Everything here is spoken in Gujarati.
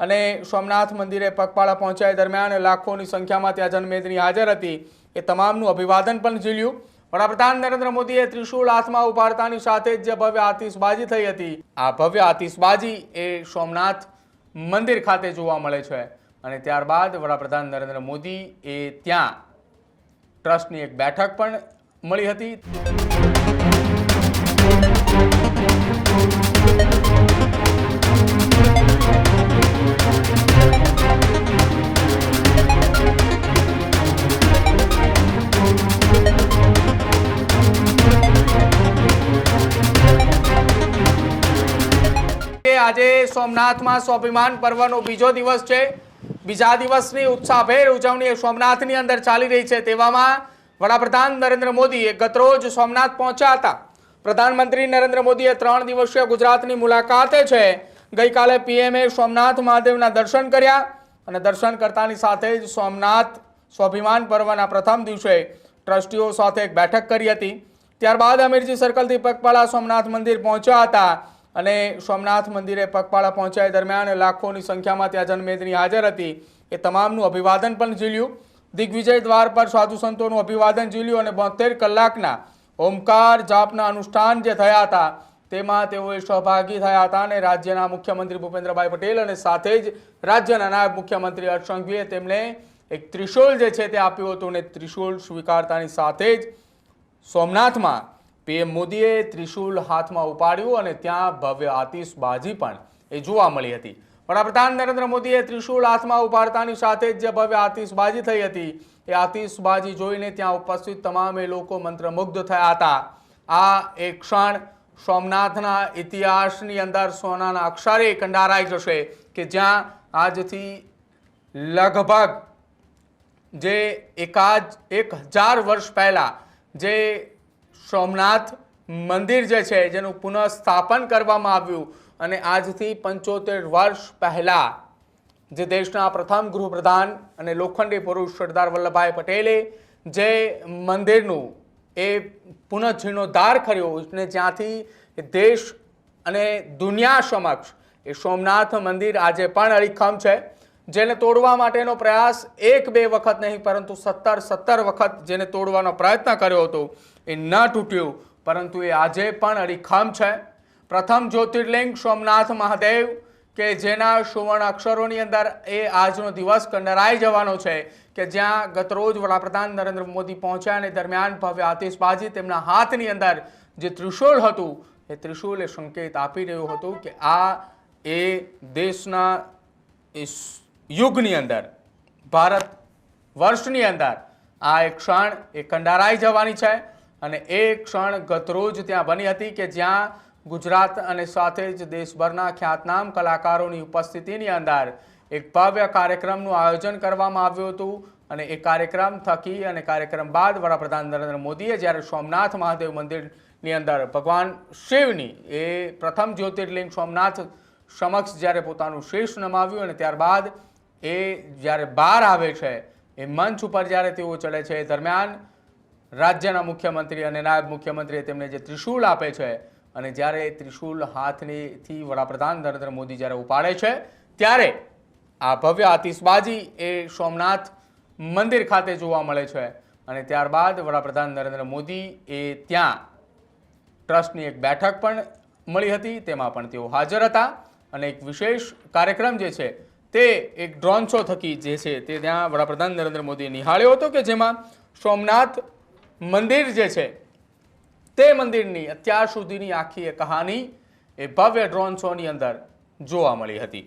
અને સોમનાથ મંદિરે પગપાળા પહોંચ્યા દરમિયાન લાખોની સંખ્યામાં ત્યાં જનમેદની હાજર હતી. એ તમામનું અભિવાદન પણ ઝીલ્યું. વડાપ્રધાન નરેન્દ્ર મોદીએ ત્રિશુલ હાથમાં ઉપાડતાની સાથે જ ભવ્ય આતિશબાજી થઈ હતી, આ ભવ્ય આતિશબાજી એ સોમનાથ મંદિર ખાતે જોવા મળે છે. અને ત્યારબાદ વડાપ્રધાન નરેન્દ્ર મોદી એ ત્યાં ટ્રસ્ટની એક બેઠક પણ મળી હતી. આજે સોમનાથમાં સ્વાભિમાન પર્વનો બીજો દિવસ છે. બીજા દિવસની ઉત્સાહભેર ઉજવણી સોમનાથની અંદર ચાલી રહી છે. તેવામાં વડાપ્રધાન નરેન્દ્ર મોદીએ ગતરોજ સોમનાથ પહોંચ્યા હતા. પ્રધાનમંત્રી નરેન્દ્ર મોદીએ ત્રણ દિવસીય ગુજરાતની મુલાકાતે છે. ગઈકાલે પીએમએ સોમનાથ મહાદેવના દર્શન કર્યા અને દર્શન કરતાની સાથે જ સોમનાથ સ્વાભિમાન પર્વના પ્રથમ દિવસે ટ્રસ્ટીઓ સાથે એક બેઠક કરી હતી. ત્યારબાદ અમીરજી સર્કલથી પગપાળા સોમનાથ મંદિર પહોંચ્યા હતા. અને સોમનાથ મંદિરે પગપાળા પહોંચ્યા દરમિયાન લાખોની સંખ્યામાં ત્યાં જનમેદની હાજર હતી. એ તમામનું અભિવાદન પણ ઝીલ્યું. દિગ્વિજય દ્વાર પર સાધુ સંતોનું અભિવાદન ઝીલ્યું અને બોતેર કલાકના ઓમકાર જાપના અનુષ્ઠાન જે થયા હતા, તેમાં તેઓએ સહભાગી થયા હતા અને રાજ્યના મુખ્યમંત્રી ભૂપેન્દ્રભાઈ પટેલ અને સાથે જ રાજ્યના નાયબ મુખ્યમંત્રી હર્ષ સંઘવીએ તેમને એક ત્રિશૂળ જે છે તે આપ્યું હતું અને ત્રિશૂળ સ્વીકારતાની સાથે જ સોમનાથમાં પીએમ મોદીએ ત્રિશૂલ હાથમાં ઉપાડ્યું અને ત્યાં ભવ્ય આતિશબાજી પણ એ જોવા મળી હતી. વડાપ્રધાન નરેન્દ્ર મોદીએ ત્રિશુલ હાથમાં ઉપાડતાની સાથે જ જે ભવ્ય આતિશબાજી થઈ હતી, એ આતિશબાજી જોઈને ત્યાં ઉપસ્થિત તમામે લોકો મંત્રમુગ્ધ થયા હતા. આ એક ક્ષણ સોમનાથના ઇતિહાસની અંદર સોનાના અક્ષરે કંડારાઈ જશે કે જ્યાં આજથી લગભગ જે એકાદ એક હજાર વર્ષ પહેલાં જે સોમનાથ મંદિર જે છે, જેનું પુનઃસ્થાપન કરવામાં આવ્યું અને આજથી પંચોતેર વર્ષ પહેલાં જે દેશના પ્રથમ ગૃહપ્રધાન અને લોખંડી પુરુષ સરદાર વલ્લભભાઈ પટેલે જે મંદિરનું એ પુનઃજીર્ણોદ્ધાર કર્યો અને જ્યાંથી દેશ અને દુનિયા સમક્ષ એ સોમનાથ મંદિર આજે પણ અડીખમ છે. જેને તોડવા માટેનો પ્રયાસ એક બે વખત નહીં, પરંતુ સત્તર સત્તર વખત જેને તોડવાનો પ્રયત્ન કર્યો હતો, એ ન તૂટ્યું. પરંતુ એ આજે પણ અડીખમ છે. પ્રથમ જ્યોતિર્લિંગ સોમનાથ મહાદેવ, કે જેના સુવર્ણ અક્ષરોની અંદર એ આજનો દિવસ કંડરાઈ જવાનો છે, કે જ્યાં ગતરોજ વડાપ્રધાન નરેન્દ્ર મોદી પહોંચ્યા અને દરમિયાન ભવ્ય આતિશબાજી તેમના હાથની અંદર જે ત્રિશુલ હતું, એ ત્રિશૂલ એ સંકેત આપી રહ્યું હતું કે આ એ દેશના યુગની અંદર, ભારત વર્ષની અંદર આ એક ક્ષણ એ કંડારાઈ જવાની છે અને એ ક્ષણ ગતરોજ ત્યાં બની હતી કે જ્યાં ગુજરાત અને સાથે જ દેશભરના ખ્યાતનામ કલાકારોની ઉપસ્થિતિની અંદર એક ભવ્ય કાર્યક્રમનું આયોજન કરવામાં આવ્યું હતું અને એ કાર્યક્રમ થકી અને કાર્યક્રમ બાદ વડાપ્રધાન નરેન્દ્ર મોદીએ જ્યારે સોમનાથ મહાદેવ મંદિરની અંદર ભગવાન શિવની એ પ્રથમ જ્યોતિર્લિંગ સોમનાથ સમક્ષ જ્યારે પોતાનું શીશ નમાવ્યું અને ત્યારબાદ એ જ્યારે બહાર આવે છે, એ મંચ ઉપર જ્યારે તેઓ ચડે છે, એ દરમિયાન રાજ્યના મુખ્યમંત્રી અને નાયબ મુખ્યમંત્રીએ તેમને જે ત્રિશૂલ આપે છે અને જ્યારે એ ત્રિશૂલ હાથનીથી વડાપ્રધાન નરેન્દ્ર મોદી જ્યારે ઉપાડે છે, ત્યારે આ ભવ્ય આતિશબાજી એ સોમનાથ મંદિર ખાતે જોવા મળે છે અને ત્યારબાદ વડાપ્રધાન નરેન્દ્ર મોદી એ ત્યાં ટ્રસ્ટની એક બેઠક પણ મળી હતી, તેમાં પણ તેઓ હાજર હતા અને એક વિશેષ કાર્યક્રમ જે છે તે એક ડ્રોન શો થકી જે છે તે ત્યાં વડાપ્રધાન નરેન્દ્ર મોદીએ નિહાળ્યો હતો કે જેમાં સોમનાથ મંદિર જે છે, તે મંદિરની અત્યાર સુધીની આખી એ કહાની એ ભવ્ય ડ્રોન શોની અંદર જોવા મળી હતી.